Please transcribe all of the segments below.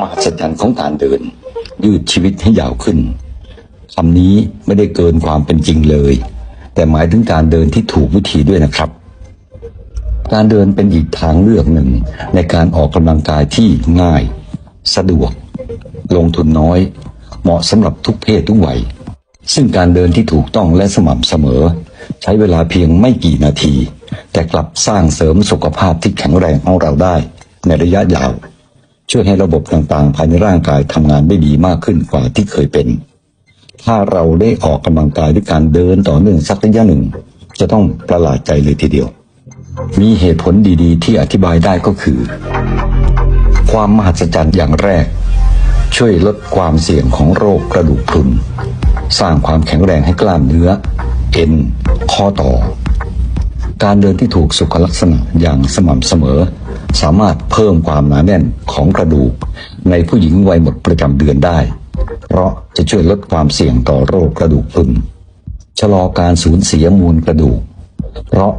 มหัศจรรย์ของการเดิน ยืดชีวิตให้ยาวขึ้นคำนี้ไม่ได้เกินความเป็นจริงเลย แต่หมายถึงการเดินที่ถูกวิธีด้วยนะครับ การเดินเป็นอีกทางเลือกหนึ่งในการออกกำลังกายที่ง่าย สะดวก ลงทุนน้อย เหมาะสำหรับทุกเพศทุกวัย ซึ่งการเดินที่ถูกต้องและสม่ำเสมอ ใช้เวลาเพียงไม่กี่นาที แต่กลับสร้างเสริมสุขภาพที่แข็งแรงของเราได้ในระยะยาว ช่วยให้ระบบต่างๆ ภายในร่างกายทำงานได้ดีมากขึ้นกว่าที่เคยเป็น ถ้าเราได้ออกกำลังกายด้วยการเดินต่อเนื่องสักระยะหนึ่ง จะต้องประหลาดใจเลยทีเดียว มีเหตุผลดีๆ ที่อธิบายได้ก็คือ ความมหัศจรรย์อย่างแรก ช่วยลดความเสี่ยงของโรคกระดูกพรุน สร้างความแข็งแรงให้กล้ามเนื้อ เอ็น ข้อต่อ การเดินที่ถูกสุขลักษณะอย่างสม่ำเสมอ สามารถเพิ่มความหนาแน่นของกระดูก ในผู้หญิงวัยหมดประจำเดือนได้ เพราะจะช่วยลดความเสี่ยงต่อโรคกระดูกพรุนชะลอการสูญเสียมูลกระดูก เพราะ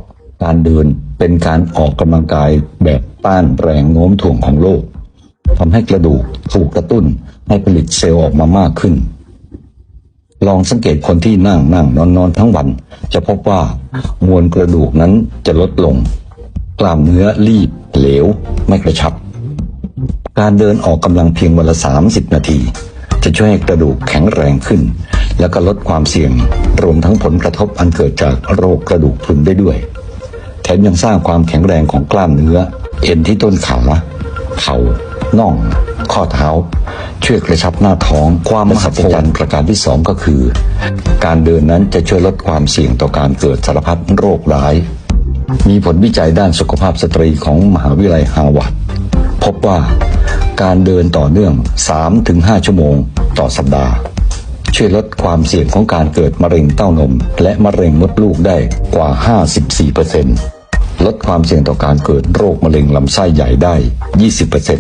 การเดินเป็นการออกกำลังกายแบบต้านแรงโน้มถ่วงของโลกทำให้กระดูกถูกกระตุ้นให้ผลิตเซลล์ออกมามากขึ้น ลองสังเกตคนที่นั่งนั่งนอนนอนทั้งวัน จะพบว่ามวลกระดูกนั้นจะลดลง กล้ามเนื้อรีบ เหลว ไม่กระชับ การเดินออกกำลังเพียงวันละ 30 นาที จะช่วยให้กระดูกแข็งแรงขึ้น แล้วก็ลดความเสี่ยงรวมทั้งผลกระทบอันเกิดจากโรคกระดูกพรุนได้ด้วย แถมยังสร้างความแข็งแรงของกล้ามเนื้อ เอ็นที่ต้นขาเข่าน่อง ข้อเท้า ช่วยกระชับหน้าท้องความมหัศจรรย์ประการที่สองก็คือ การเดินนั้นจะช่วยลดความเสี่ยงต่อการเกิดสารพัดโรคร้าย มีผลวิจัยด้านสุขภาพสตรีของมหาวิทยาลัยฮาร์วาร์ดพบว่าการเดินต่อเนื่อง 3-5 ชั่วโมงต่อสัปดาห์ ช่วยลดความเสี่ยงของการเกิดมะเร็งเต้านม และมะเร็งมดลูกได้กว่า 54%ลดความเสี่ยงต่อการเกิดโรคมะเร็งลำไส้ใหญ่ได้ 20%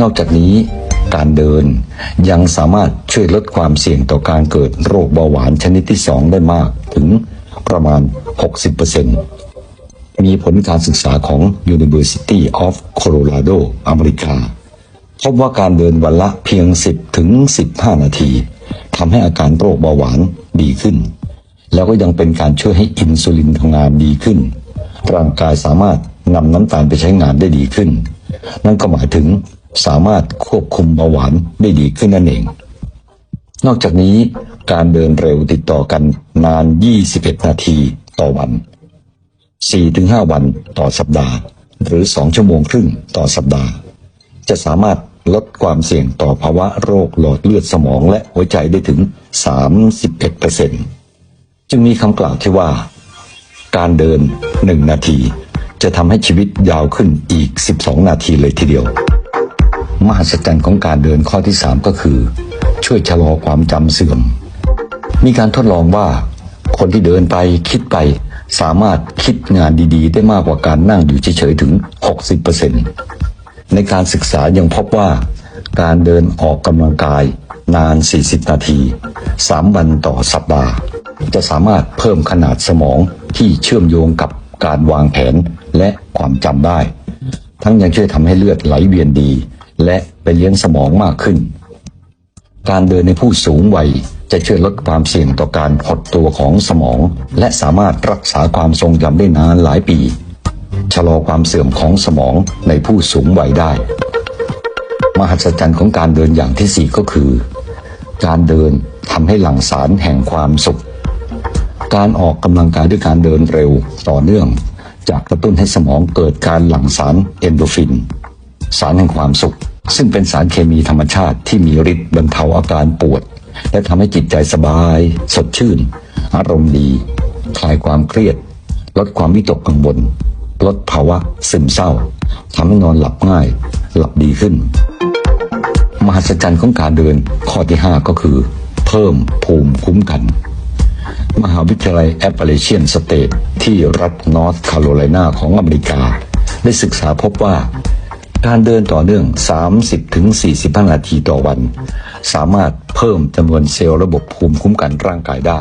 นอกจากนี้การเดินยังสามารถช่วยลดความเสี่ยงต่อการเกิดโรคเบาหวานชนิดที่ 2 ได้มากถึงประมาณ 60% มีผลการศึกษาของ University of Colorado อเมริกา พบว่าการเดินวันละเพียง 10 ถึง 15 นาทีทำให้อาการโรคเบาหวานดีขึ้น แล้วก็ยังเป็นการช่วยให้อินซูลินทำงานดีขึ้น ร่างกายสามารถนำน้ำตาลไปใช้งานได้ดีขึ้น นั่นก็หมายถึงสามารถควบคุมเบาหวานได้ดีขึ้นนั่นเอง นอกจากนี้การเดินเร็วติดต่อกันนาน 21 นาทีต่อวัน 4-5 วันต่อสัปดาห์ หรือ 2 ชั่วโมงครึ่งต่อสัปดาห์ จะสามารถลดความเสี่ยงต่อภาวะโรคหลอดเลือดสมองและหัวใจได้ถึง 31%จึงมีคำกล่าวที่ว่า การเดิน 1 นาที จะทำให้ชีวิตยาวขึ้นอีก 12 นาทีเลยทีเดียว มหัศจรรย์ของการเดินข้อที่ 3 ก็คือ ช่วยชะลอความจำเสื่อม มีการทดลองว่า คนที่เดินไปคิดไป สามารถคิดงานดีๆ ได้มากกว่าการนั่งอยู่เฉยๆถึง 60%ในการศึกษายังพบว่า การเดินออกกำลังกายนาน 40 นาที 3 วันต่อสัปดาห์ จะสามารถเพิ่มขนาดสมองที่เชื่อมโยงกับการวางแผนและความจำได้ ทั้งยังช่วยทำให้เลือดไหลเวียนดี และไปเลี้ยงสมองมากขึ้น การเดินในผู้สูงวัย จะช่วยลดความเสี่ยงต่อการหดตัวของสมอง และสามารถรักษาความทรงจำได้นานหลายปี ชะลอความเสื่อมของสมองในผู้สูงวัยได้ มหัศจรรย์ของการเดินอย่างที่สี่ก็คือ การเดินทำให้หลั่งสารแห่งความสุข การออกกำลังกายด้วยการเดินเร็วต่อเนื่อง จากกระตุ้นให้สมองเกิดการหลั่งสารเอนโดฟิน สารแห่งความสุข ซึ่งเป็นสารเคมีธรรมชาติที่มีฤทธิ์บรรเทาอาการปวด และทำให้จิตใจสบาย สดชื่น อารมณ์ดี คลายความเครียด ลดความวิตกกังวล ลดภาวะซึมเศร้าทำให้นอนหลับง่าย หลับดีขึ้น มหัศจรรย์ของการเดินข้อที่ 5 ก็คือ เพิ่มภูมิคุ้มกัน มหาวิทยาลัยแอปเป a เชียนสเตทที่รัฐนอร์ทแคโรไลนาของอเมริกา ได้ศึกษาพบว่า การเดินต่อเนื่อง 30-45นาทีต่อวัน สามารถเพิ่มจำนวนเซลล์ระบบภูมิคุ้มกันร่างกายได้